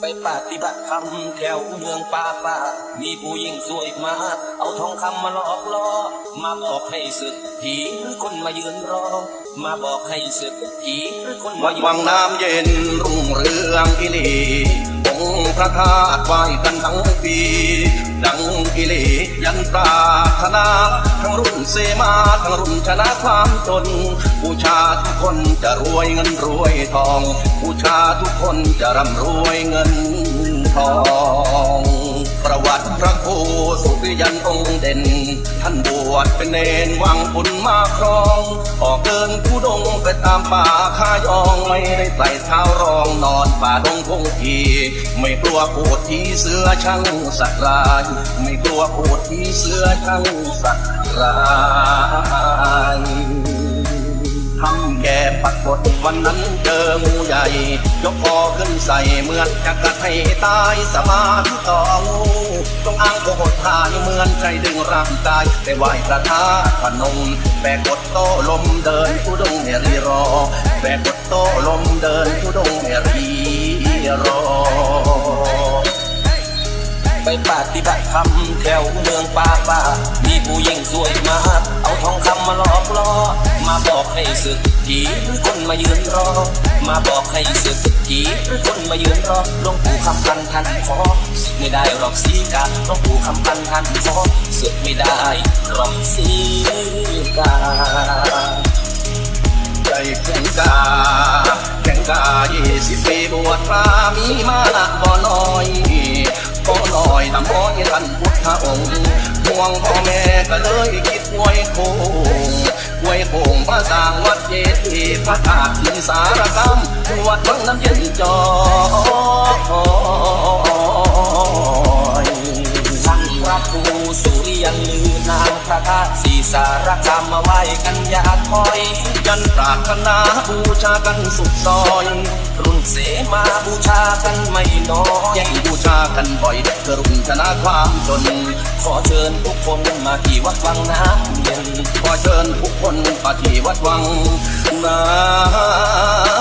ไปปฏิบัติธรรมแถวเมืองป่าป่า มีผู้หญิงสวยมา เอาทองคำมาหลอกล่อ มาบอกให้สึกผีหรือคนมายืนรอ มาบอกให้สึกผีหรือคนมายืนวังน้ำเย็นรุ่งเรืองอิลีองค์พระธาตุไหวกันทั้งปี ดังอิลียันปรา ถนา ทั้งรุ่นเสมาทั้งรุ่นชนะความจนบูชาทุกคนจะรวยเงินรวยทองบูชาทุกคนจะร่ำรวยเงินทองประวัติพระครูสุริยันองค์เด่น ท่านบวชเป็นเนนวังบุญมาครอง ออกเดินผู้ดงไปตามป่าคายองไม่ได้ใส่เท้ารองนอน ป่าดงพงพีไม่กลัวโคดที่เสือช่างสัตว์ร้าย ไม่กลัวโคดที่เสือช่างสัตว์ร้ายทำแก่ปักกดวันนั้นเจองูใหญ่ ยกคอขึ้นใส่เหมือนจะกัดให้ตายสมาธิต่องูจงอ้างโกหกทายเหมือนใจดึงร่างกายไปไหวพระธาตุพนมแบกกดโตลมเดินทุดงเมรีรอแบกกด ปปฏิบัติธรรมแถวเมืองป่าป่ามีผู้หญิงสวยมากเอาทองคำมาหลอกล่อ มาบอกให้สึกผีหรือคนมายืนรอ มาบอกให้สึกผีหรือคนมายืนรอหลวงปู่คำพันทันขอสึกไม่ได้หรอกสีกาหลวงปู่คำพันทันขอสึกไม่ได้หรอกสีกาใจแข็งกาแข็งกายี่สิบปีบวชพระมีมานะบ่น้อย บ่น้อยทำน้อยท่านพุทธองค์ห่วงพ่อแม่ก็เลยคิดไว้โคงไว้โคงมาสร้างวัดเจดีย์พระธาตุทินสารคามวัดวังน้ำเย็นจอยท่านพระครูสุริยันลือนามพระธาตุสีสารคามมาไหว้กันอยาคอยยันปรารถนาบูชากันสุดซอย มาบูชากันไม่น้อยย่งบูชากันบ่อยเพื่อรุ่งชนะความจน ขอเชิญทุกคนมาที่วัดวังน้ำเย็นขอเชิญทุกคนมาที่วัดวังน้ำ